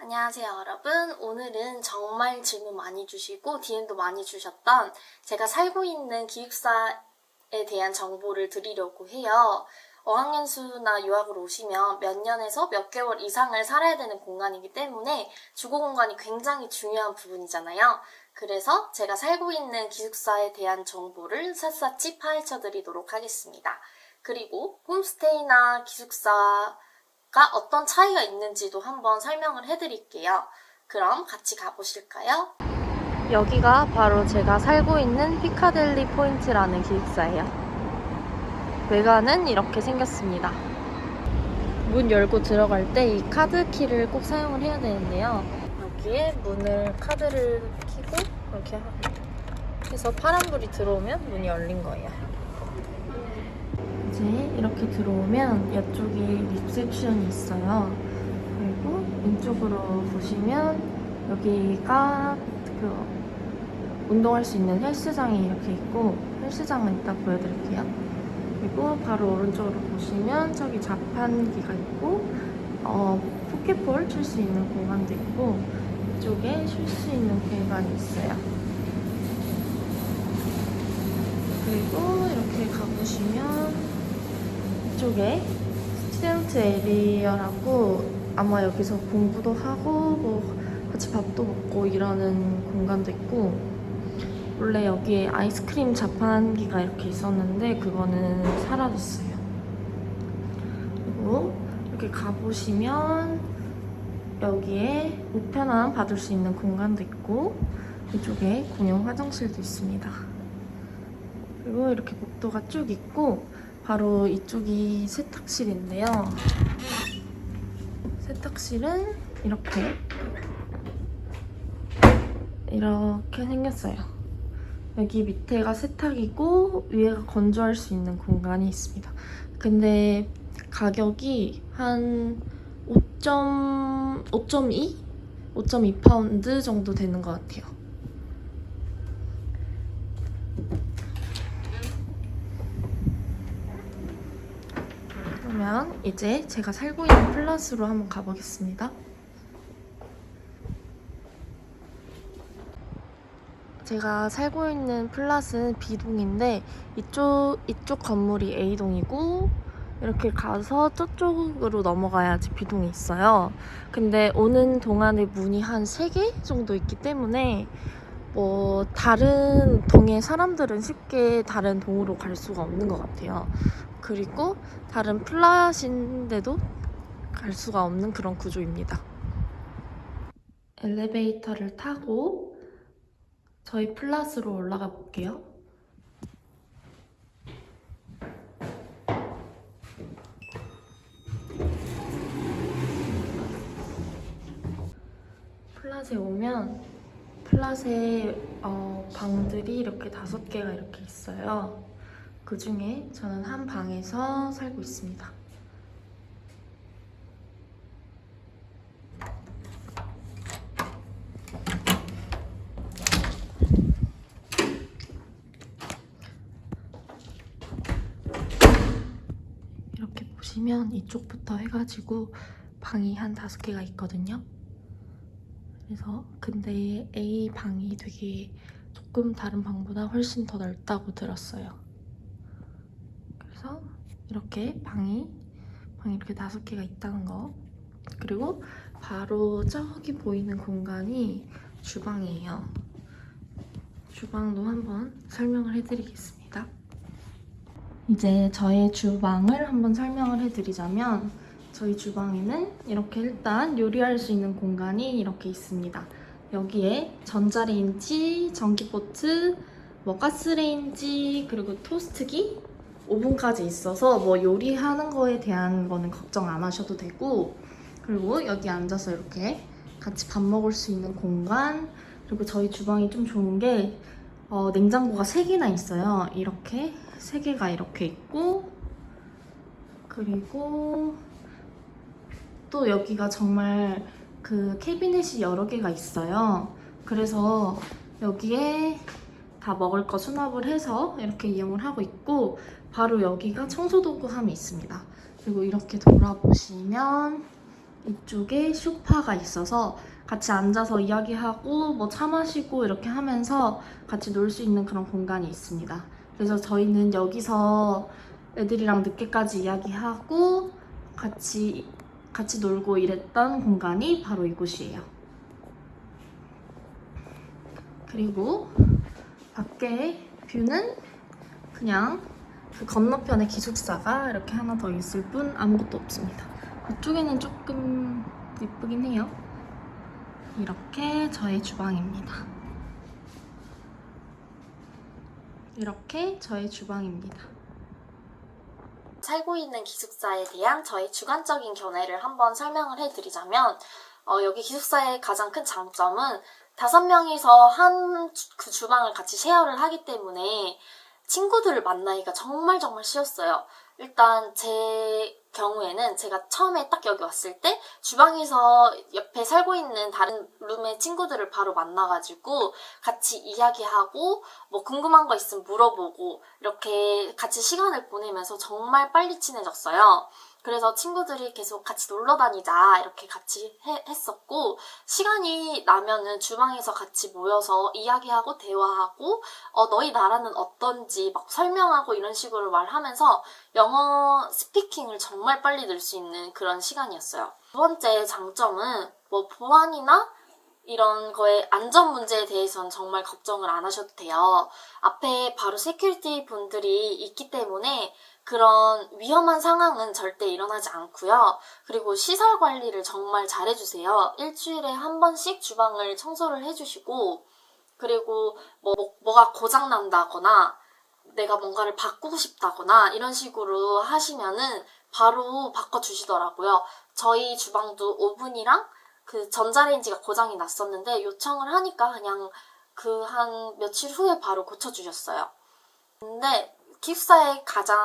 안녕하세요, 여러분. 오늘은 정말 질문 많이 주시고 DM도 많이 주셨던 제가 살고 있는 기숙사에 대한 정보를 드리려고 해요. 어학연수나 유학을 오시면 몇 년에서 몇 개월 이상을 살아야 되는 공간이기 때문에 주거 공간이 굉장히 중요한 부분이잖아요. 그래서 제가 살고 있는 기숙사에 대한 정보를 샅샅이 파헤쳐 드리도록 하겠습니다. 그리고 홈스테이나 기숙사 가 어떤 차이가 있는지도 한번 설명을 해드릴게요. 그럼 같이 가보실까요? 여기가 바로 제가 살고 있는 피카델리 포인트라는 기숙사예요. 외관은 이렇게 생겼습니다. 문 열고 들어갈 때 이 카드 키를 꼭 사용을 해야 되는데요. 여기에 문을 카드를 키고 이렇게 해서 파란불이 들어오면 문이 열린 거예요. 이제 이렇게 들어오면 이쪽에 리셉션이 있어요. 그리고 왼쪽으로 보시면 여기가 그 운동할 수 있는 헬스장이 이렇게 있고 헬스장은 이따 보여드릴게요. 그리고 바로 오른쪽으로 보시면 저기 자판기가 있고 어, 포켓볼 칠 수 있는 공간도 있고 이쪽에 쉴 수 있는 공간이 있어요. 그리고 이렇게 가보시면 이쪽에 스튜던트 에리어라고 아마 여기서 공부도 하고 뭐 같이 밥도 먹고 이러는 공간도 있고 원래 여기에 아이스크림 자판기가 이렇게 있었는데 그거는 사라졌어요. 그리고 이렇게 가보시면 여기에 우편함 받을 수 있는 공간도 있고 이쪽에 공용 화장실도 있습니다. 그리고 이렇게 복도가 쭉 있고 바로 이쪽이 세탁실인데요. 세탁실은 이렇게 이렇게 생겼어요. 여기 밑에가 세탁이고 위에가 건조할 수 있는 공간이 있습니다. 근데 가격이 한 5.5.2? 5.2파운드 정도 되는 것 같아요. 그러면 이제 제가 살고 있는 플러스로 한번 가보겠습니다. 제가 살고 있는 플랫은 B동인데 이쪽 이쪽 건물이 A동이고 이렇게 가서 저쪽으로 넘어가야지 B동이 있어요. 근데 오는 동안에 문이 한 3개 정도 있기 때문에 뭐 다른 동의 사람들은 쉽게 다른 동으로 갈 수가 없는 것 같아요. 그리고 다른 플랫인데도 갈 수가 없는 그런 구조입니다. 엘리베이터를 타고 저희 플랫으로 올라가 볼게요. 플랫에 오면 플랫에 어, 방들이 이렇게 다섯 개가 이렇게 있어요. 그 중에 저는 한 방에서 살고 있습니다. 이렇게 보시면 이쪽부터 해가지고 방이 한 다섯 개가 있거든요. 그래서 근데 A 방이 되게 조금 다른 방보다 훨씬 더 넓다고 들었어요. 이렇게 방이 방이 이렇게 다섯 개가 있다는 거. 그리고 바로 저기 보이는 공간이 주방이에요. 주방도 한번 설명을 해드리겠습니다. 이제 저의 주방을 한번 설명을 해드리자면 저희 주방에는 이렇게 일단 요리할 수 있는 공간이 이렇게 있습니다. 여기에 전자레인지, 전기포트, 뭐 가스레인지, 그리고 토스트기, 오븐까지 있어서 뭐 요리하는 거에 대한 거는 걱정 안 하셔도 되고 그리고 여기 앉아서 이렇게 같이 밥 먹을 수 있는 공간 그리고 저희 주방이 좀 좋은 게 어, 냉장고가 3개나 있어요. 이렇게 3개가 이렇게 있고 그리고 또 여기가 정말 그 캐비넷이 여러 개가 있어요. 그래서 여기에 다 먹을 거 수납을 해서 이렇게 이용을 하고 있고 바로 여기가 청소도구함이 있습니다. 그리고 이렇게 돌아보시면 이쪽에 소파가 있어서 같이 앉아서 이야기하고 뭐 차 마시고 이렇게 하면서 같이 놀 수 있는 그런 공간이 있습니다. 그래서 저희는 여기서 애들이랑 늦게까지 이야기하고 같이 같이 놀고 이랬던 공간이 바로 이곳이에요. 그리고 밖에 뷰는 그냥 그 건너편에 기숙사가 이렇게 하나 더 있을 뿐 아무것도 없습니다. 이쪽에는 조금 예쁘긴 해요. 이렇게 저의 주방입니다. 이렇게 저의 주방입니다. 살고 있는 기숙사에 대한 저의 주관적인 견해를 한번 설명을 해드리자면, 어, 여기 기숙사의 가장 큰 장점은 다섯 명이서 한 그 주방을 같이 쉐어를 하기 때문에 친구들을 만나기가 정말 정말 쉬웠어요. 일단 제 경우에는 제가 처음에 딱 여기 왔을 때 주방에서 옆에 살고 있는 다른 룸의 친구들을 바로 만나가지고 같이 이야기하고 뭐 궁금한 거 있으면 물어보고 이렇게 같이 시간을 보내면서 정말 빨리 친해졌어요. 그래서 친구들이 계속 같이 놀러 다니자 이렇게 같이 해- 했었고 시간이 나면은 주방에서 같이 모여서 이야기하고 대화하고 어, 너희 나라는 어떤지 막 설명하고 이런 식으로 말하면서 영어 스피킹을 정말 빨리 늘 수 있는 그런 시간이었어요. 두 번째 장점은 뭐 보안이나 이런 거에 안전 문제에 대해서는 정말 걱정을 안 하셔도 돼요. 앞에 바로 세큐리티 분들이 있기 때문에 그런 위험한 상황은 절대 일어나지 않고요. 그리고 시설 관리를 정말 잘해주세요. 일주일에 한 번씩 주방을 청소를 해주시고, 그리고 뭐, 뭐 가 고장난다거나, 내가 뭔가를 바꾸고 싶다거나, 이런 식으로 하시면은 바로 바꿔주시더라고요. 저희 주방도 오븐이랑 그 전자레인지가 고장이 났었는데, 요청을 하니까 그냥 그 한 며칠 후에 바로 고쳐주셨어요. 근데 기숙사의 가장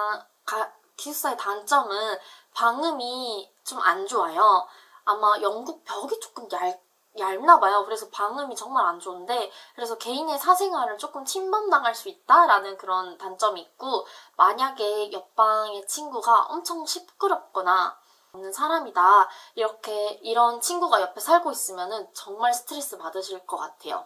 가- 기숙사의 단점은 방음이 좀 안 좋아요. 아마 영국 벽이 조금 얇, 얇나 봐요. 그래서 방음이 정말 안 좋은데, 그래서 개인의 사생활을 조금 침범당할 수 있다라는 그런 단점이 있고, 만약에 옆방의 친구가 엄청 시끄럽거나, 없는 사람이다. 이렇게, 이런 친구가 옆에 살고 있으면은 정말 스트레스 받으실 것 같아요.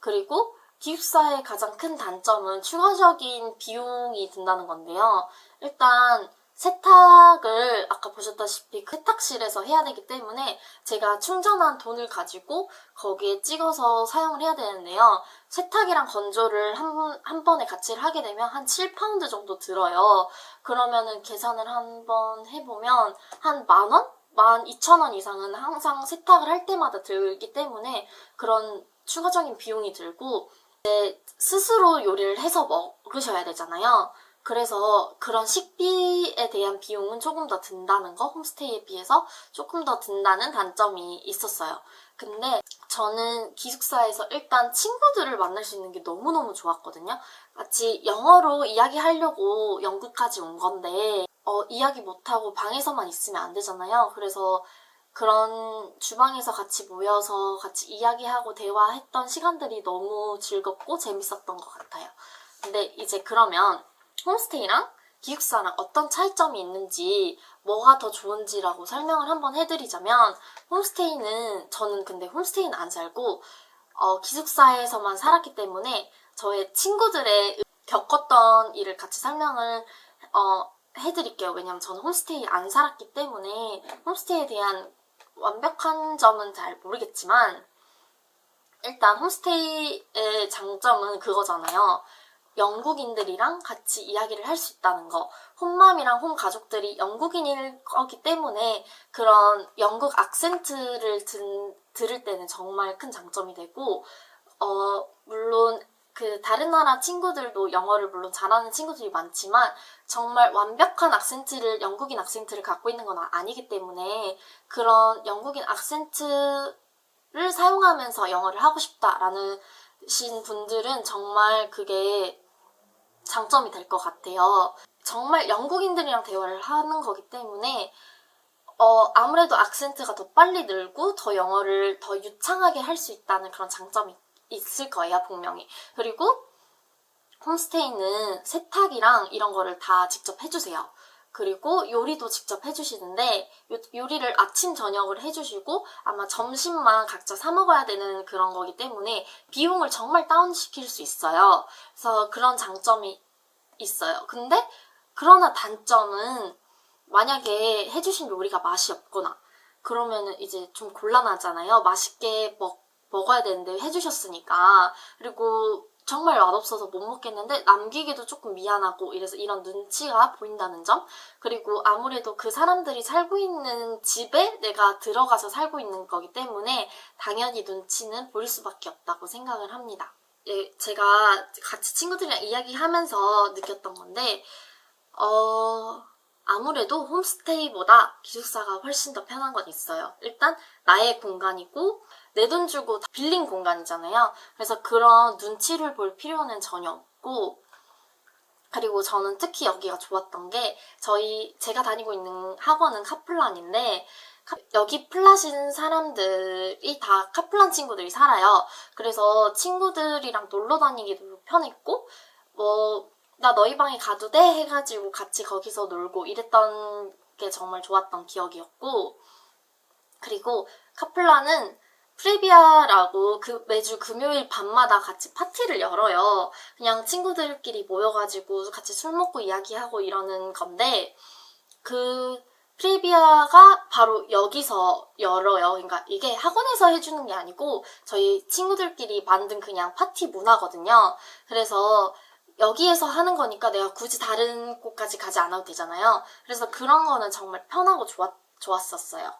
그리고 기숙사의 가장 큰 단점은 추가적인 비용이 든다는 건데요. 일단 세탁을 아까 보셨다시피 그 세탁실에서 해야 되기 때문에 제가 충전한 돈을 가지고 거기에 찍어서 사용을 해야 되는데요. 세탁이랑 건조를 한, 한 번에 같이 하게 되면 한 7파운드 정도 들어요. 그러면은 계산을 한번 해보면 한 만 원? 만 이천 원 이상은 항상 세탁을 할 때마다 들기 때문에 그런 추가적인 비용이 들고 스스로 요리를 해서 먹으셔야 되잖아요. 그래서 그런 식비에 대한 비용은 조금 더 든다는 거, 홈스테이에 비해서 조금 더 든다는 단점이 있었어요. 근데 저는 기숙사에서 일단 친구들을 만날 수 있는 게 너무너무 좋았거든요. 같이 영어로 이야기하려고 영국까지 온 건데, 어, 이야기 못하고 방에서만 있으면 안 되잖아요. 그래서 그런 주방에서 같이 모여서 같이 이야기하고 대화했던 시간들이 너무 즐겁고 재밌었던 것 같아요. 근데 이제 그러면 홈스테이랑 기숙사랑 어떤 차이점이 있는지 뭐가 더 좋은지라고 설명을 한번 해드리자면 홈스테이는 저는 근데 홈스테이는 안 살고 어, 기숙사에서만 살았기 때문에 저의 친구들의 겪었던 일을 같이 설명을 어, 해드릴게요. 왜냐면 저는 홈스테이 안 살았기 때문에 홈스테이에 대한 완벽한 점은 잘 모르겠지만 일단 홈스테이의 장점은 그거잖아요. 영국인들이랑 같이 이야기를 할 수 있다는 거. 홈맘이랑 홈 가족들이 영국인일 거기 때문에 그런 영국 악센트를 든, 들을 때는 정말 큰 장점이 되고, 어, 물론 그 다른 나라 친구들도 영어를 물론 잘하는 친구들이 많지만 정말 완벽한 악센트를 영국인 악센트를 갖고 있는 건 아니기 때문에 그런 영국인 악센트를 사용하면서 영어를 하고 싶다라는 신 분들은 정말 그게 장점이 될 것 같아요. 정말 영국인들이랑 대화를 하는 거기 때문에 어, 아무래도 악센트가 더 빨리 늘고 더 영어를 더 유창하게 할 수 있다는 그런 장점이 있을 거예요, 분명히. 그리고 홈스테이는 세탁이랑 이런 거를 다 직접 해주세요. 그리고 요리도 직접 해주시는데 요, 요리를 아침 저녁을 해주시고 아마 점심만 각자 사 먹어야 되는 그런 거기 때문에 비용을 정말 다운 시킬 수 있어요. 그래서 그런 장점이 있어요. 근데 그러나 단점은 만약에 해주신 요리가 맛이 없거나 그러면은 이제 좀 곤란하잖아요. 맛있게 먹, 먹어야 되는데 해주셨으니까. 그리고 정말 맛없어서 못 먹겠는데 남기기도 조금 미안하고 이래서 이런 눈치가 보인다는 점. 그리고 아무래도 그 사람들이 살고 있는 집에 내가 들어가서 살고 있는 거기 때문에 당연히 눈치는 보일 수밖에 없다고 생각을 합니다. 예, 제가 같이 친구들이랑 이야기하면서 느꼈던 건데, 어, 아무래도 홈스테이보다 기숙사가 훨씬 더 편한 건 있어요. 일단 나의 공간이고 내 돈 주고 빌린 공간이잖아요. 그래서 그런 눈치를 볼 필요는 전혀 없고 그리고 저는 특히 여기가 좋았던 게 저희 제가 다니고 있는 학원은 카플란인데 카- 여기 플라신 사람들이 다 카플란 친구들이 살아요. 그래서 친구들이랑 놀러 다니기도 편했고 뭐 나 너희 방에 가도 돼 해가지고 같이 거기서 놀고 이랬던 게 정말 좋았던 기억이었고 그리고 카플라는 프레비아라고 그 매주 금요일 밤마다 같이 파티를 열어요. 그냥 친구들끼리 모여가지고 같이 술 먹고 이야기하고 이러는 건데 그 프레비아가 바로 여기서 열어요. 그러니까 이게 학원에서 해주는 게 아니고 저희 친구들끼리 만든 그냥 파티 문화거든요. 그래서 여기에서 하는 거니까 내가 굳이 다른 곳까지 가지 않아도 되잖아요. 그래서 그런 거는 정말 편하고 좋았, 좋았었어요.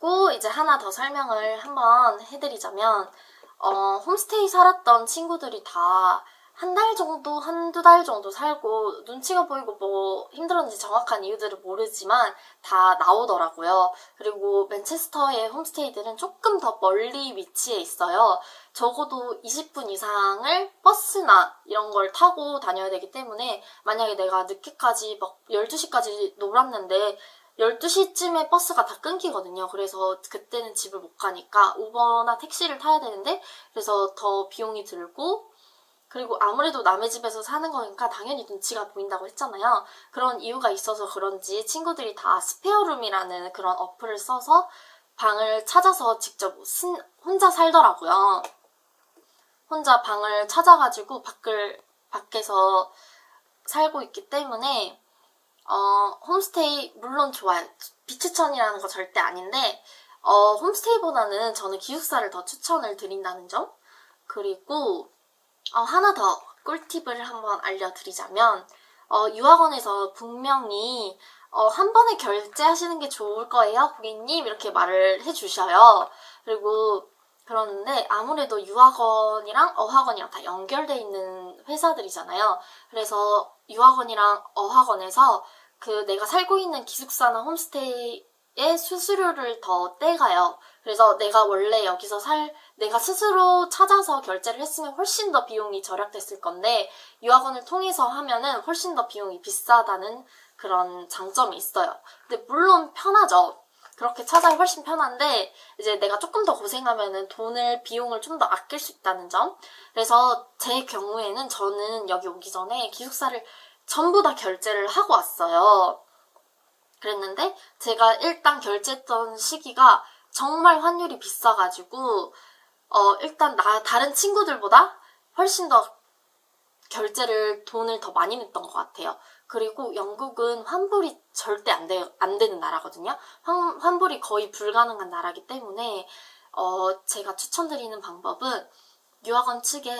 고 이제 하나 더 설명을 한번 해드리자면 어, 홈스테이 살았던 친구들이 다 한 달 정도, 한두 달 정도 살고 눈치가 보이고 뭐 힘들었는지 정확한 이유들을 모르지만 다 나오더라고요. 그리고 맨체스터의 홈스테이들은 조금 더 멀리 위치해 있어요. 적어도 20분 이상을 버스나 이런 걸 타고 다녀야 되기 때문에 만약에 내가 늦게까지 막 12시까지 놀았는데 12시쯤에 버스가 다 끊기거든요. 그래서 그때는 집을 못 가니까 우버나 택시를 타야 되는데 그래서 더 비용이 들고 그리고 아무래도 남의 집에서 사는 거니까 당연히 눈치가 보인다고 했잖아요. 그런 이유가 있어서 그런지 친구들이 다 스페어룸이라는 그런 어플을 써서 방을 찾아서 직접 쓴- 혼자 살더라고요. 혼자 방을 찾아가지고 밖을, 밖에서 살고 있기 때문에 어, 홈스테이 물론 좋아요. 비추천이라는 거 절대 아닌데 어, 홈스테이보다는 저는 기숙사를 더 추천을 드린다는 점. 그리고 어, 하나 더 꿀팁을 한번 알려드리자면 어, 유학원에서 분명히 어, 한 번에 결제하시는 게 좋을 거예요, 고객님 이렇게 말을 해주셔요. 그리고 그러는데 아무래도 유학원이랑 어학원이랑 다 연결돼 있는 회사들이잖아요. 그래서 유학원이랑 어학원에서 그 내가 살고 있는 기숙사나 홈스테이의 수수료를 더 떼가요. 그래서 내가 원래 여기서 살, 내가 스스로 찾아서 결제를 했으면 훨씬 더 비용이 절약됐을 건데, 유학원을 통해서 하면은 훨씬 더 비용이 비싸다는 그런 장점이 있어요. 근데 물론 편하죠. 그렇게 찾아야 훨씬 편한데, 이제 내가 조금 더 고생하면은 돈을, 비용을 좀 더 아낄 수 있다는 점. 그래서 제 경우에는 저는 여기 오기 전에 기숙사를 전부 다 결제를 하고 왔어요. 그랬는데, 제가 일단 결제했던 시기가 정말 환율이 비싸가지고 어 일단 나 다른 친구들보다 훨씬 더 결제를 돈을 더 많이 냈던 것 같아요. 그리고 영국은 환불이 절대 안, 돼, 안 되는 나라거든요. 환, 환불이 거의 불가능한 나라기 때문에 어 제가 추천드리는 방법은 유학원 측에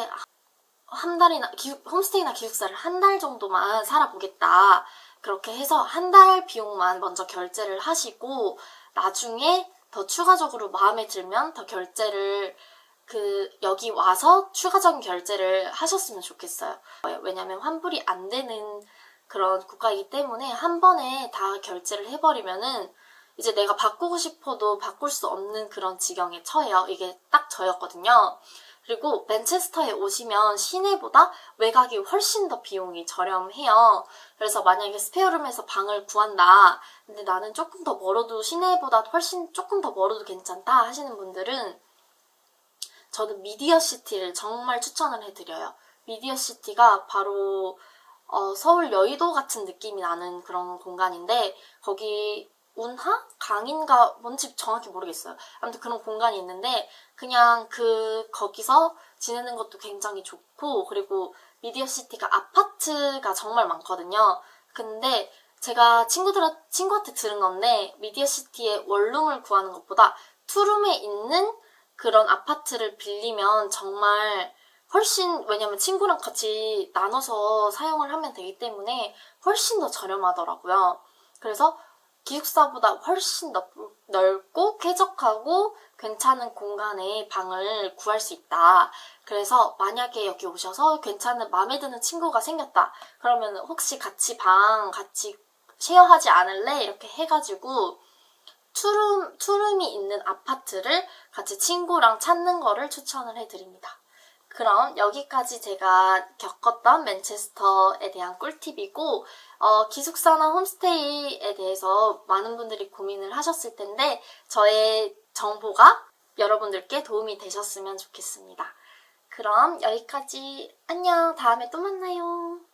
한 달이나 기숙- 홈스테이나 기숙사를 한 달 정도만 살아보겠다. 그렇게 해서 한 달 비용만 먼저 결제를 하시고 나중에 더 추가적으로 마음에 들면 더 결제를 그 여기 와서 추가적인 결제를 하셨으면 좋겠어요. 왜냐면 환불이 안 되는 그런 국가이기 때문에 한 번에 다 결제를 해버리면은 이제 내가 바꾸고 싶어도 바꿀 수 없는 그런 지경에 처해요. 이게 딱 저였거든요. 그리고 맨체스터에 오시면 시내보다 외곽이 훨씬 더 비용이 저렴해요. 그래서 만약에 스페어룸에서 방을 구한다. 근데 나는 조금 더 멀어도 시내보다 훨씬 조금 더 멀어도 괜찮다 하시는 분들은 저는 미디어 시티를 정말 추천을 해드려요. 미디어 시티가 바로 어, 서울 여의도 같은 느낌이 나는 그런 공간인데 거기 운하? 강인가 뭔지 정확히 모르겠어요. 아무튼 그런 공간이 있는데 그냥 그 거기서 지내는 것도 굉장히 좋고 그리고 미디어 시티가 아파트가 정말 많거든요. 근데 제가 친구들 친구한테 들은 건데 미디어 시티에 원룸을 구하는 것보다 투룸에 있는 그런 아파트를 빌리면 정말 훨씬 왜냐면 친구랑 같이 나눠서 사용을 하면 되기 때문에 훨씬 더 저렴하더라고요. 그래서 기숙사보다 훨씬 넓, 넓고 쾌적하고 괜찮은 공간에 방을 구할 수 있다. 그래서 만약에 여기 오셔서 괜찮은 마음에 드는 친구가 생겼다. 그러면 혹시 같이 방 같이 쉐어하지 않을래? 이렇게 해가지고 투룸, 투룸이 있는 아파트를 같이 친구랑 찾는 거를 추천을 해드립니다. 그럼 여기까지 제가 겪었던 맨체스터에 대한 꿀팁이고 어, 기숙사나 홈스테이에 대해서 많은 분들이 고민을 하셨을 텐데 저의 정보가 여러분들께 도움이 되셨으면 좋겠습니다. 그럼 여기까지 안녕 다음에 또 만나요.